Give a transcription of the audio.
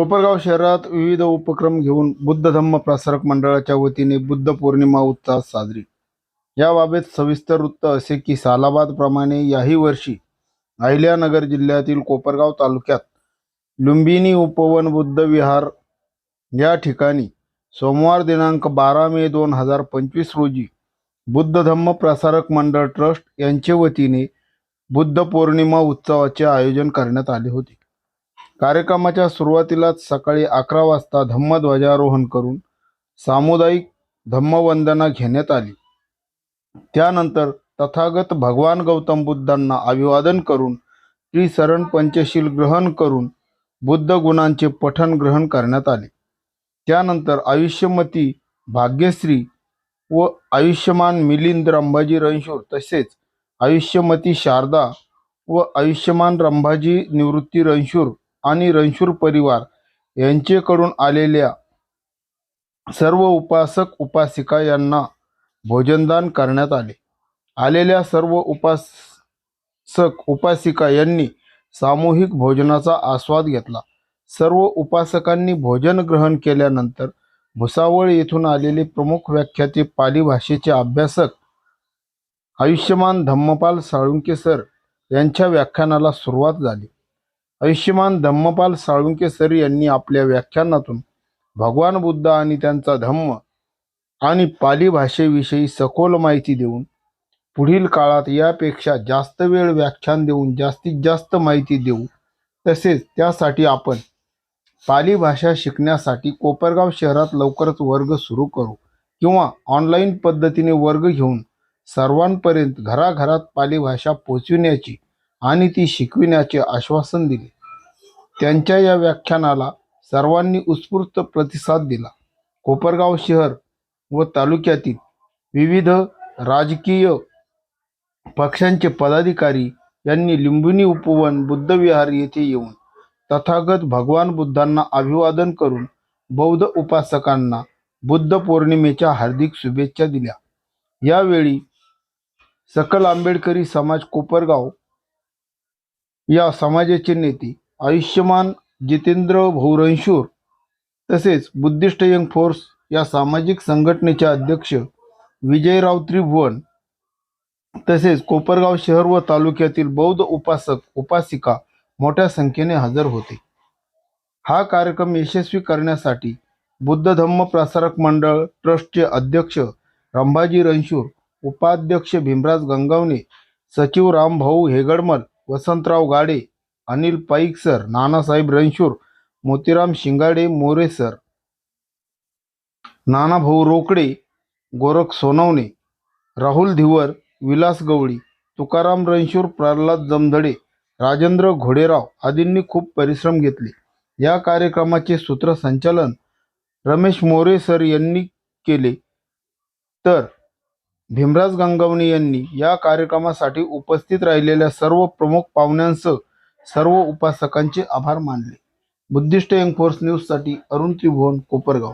कोपरगाव शहरात विविध उपक्रम घेऊन बुद्ध धम्म प्रसारक मंडळाच्या वतीने बुद्ध पौर्णिमा उत्साहात साजरी. याबाबत सविस्तर वृत्त असे की सालाबाद प्रमाणे याही वर्षी अहिल्यानगर जिल्ह्यातील कोपरगाव तालुक्यात लुंबिनी उपवन बुद्ध विहार या ठिकाणी सोमवार दिनांक बारा मे दोन हजार पंचवीस रोजी बुद्ध धम्म प्रसारक मंडळ ट्रस्ट यांचे वतीने बुद्ध पौर्णिमा उत्सवाचे आयोजन करण्यात आले होते. कार्यक्रमाच्या सुरुवातीलाच सकाळी अकरा वाजता धम्मध्वजारोहण करून सामुदायिक धम्मवंदना घेण्यात आली. त्यानंतर तथागत भगवान गौतम बुद्धांना अभिवादन करून त्रिसरण पंचशील ग्रहण करून बुद्ध गुणांचे पठण ग्रहण करण्यात आले. त्यानंतर आयुष्यमती भाग्यश्री व आयुष्यमान मिलिंद रंभाजी रणशूर तसेच आयुष्यमती शारदा व आयुष्यमान रंभाजी निवृत्ती रणशूर आणि रणशूर परिवार यांचेकडून आलेल्या सर्व उपासक उपासिका यांना भोजनदान करण्यात आले. आलेल्या सर्व उपासक उपासिका यांनी सामूहिक भोजनाचा आस्वाद घेतला. सर्व उपासकांनी भोजन ग्रहण केल्यानंतर भुसावळ येथून आलेले प्रमुख व्याख्याते पाली भाषेचे अभ्यासक आयुष्यमान धम्मपाल साळुंके सर यांच्या व्याख्यानाला सुरुवात झाली. आयुष्यमान धम्मपाल साळुंके सर यांनी आपल्या व्याख्यानातून भगवान बुद्ध आणि त्यांचा धम्म आणि पाली भाषेविषयी सखोल माहिती देऊन पुढील काळात यापेक्षा जास्त वेळ व्याख्यान देऊन जास्तीत जास्त माहिती देऊ तसेच त्यासाठी आपण पाली भाषा शिकण्यासाठी कोपरगाव शहरात लवकरच वर्ग सुरू करू किंवा ऑनलाईन पद्धतीने वर्ग घेऊन सर्वांपर्यंत घराघरात पाली भाषा पोचविण्याची आणि ती शिकविण्याचे आश्वासन दिले. त्यांच्या या व्याख्यानाला सर्वांनी उत्स्फूर्त प्रतिसाद दिला. कोपरगाव शहर व तालुक्यातील विविध राजकीय पक्षांचे पदाधिकारी यांनी लिंबुनी उपवन बुद्धविहार येथे येऊन तथागत भगवान बुद्धांना अभिवादन करून बौद्ध उपासकांना बुद्ध पौर्णिमेच्या हार्दिक शुभेच्छा दिल्या. यावेळी सकल आंबेडकरी समाज कोपरगाव या समाजाचे नेते आयुष्यमान जितेंद्र भौरणशूर तसेच बुद्धिस्ट यंग फोर्स या सामाजिक संघटनेचे अध्यक्ष विजयराव त्रिभुवन तसेच कोपरगाव शहर व तालुक्यातील बौद्ध उपासक उपासिका मोठ्या संख्येने हजर होते. हा कार्यक्रम यशस्वी करण्यासाठी बुद्ध धम्म प्रसारक मंडळ ट्रस्टचे अध्यक्ष रंभाजी रणशूर उपाध्यक्ष भीमराज गंगावणे सचिव रामभाऊ हेगडमल वसंतराव गाडे अनिल पाईक सर नानासाहेब रणशूर मोतीराम शिंगाडे मोरे सर नानाभाऊ रोकडे गोरख सोनवणे राहुल धिवर विलास गवळी तुकाराम रणशूर प्रल्हाद जमधडे राजेंद्र घोडेराव आदींनी खूप परिश्रम घेतले. या कार्यक्रमाचे सूत्रसंचालन रमेश मोरे सर यांनी केले. तर भीमराज गंगावणे यांनी या कार्यक्रमासाठी उपस्थित राहिलेल्या सर्व प्रमुख पाहुण्यांसह सर्व उपासकांचे आभार मानले. बुद्धिस्ट यंग फोर्स न्यूजसाठी अरुण त्रिभुवन कोपरगाव.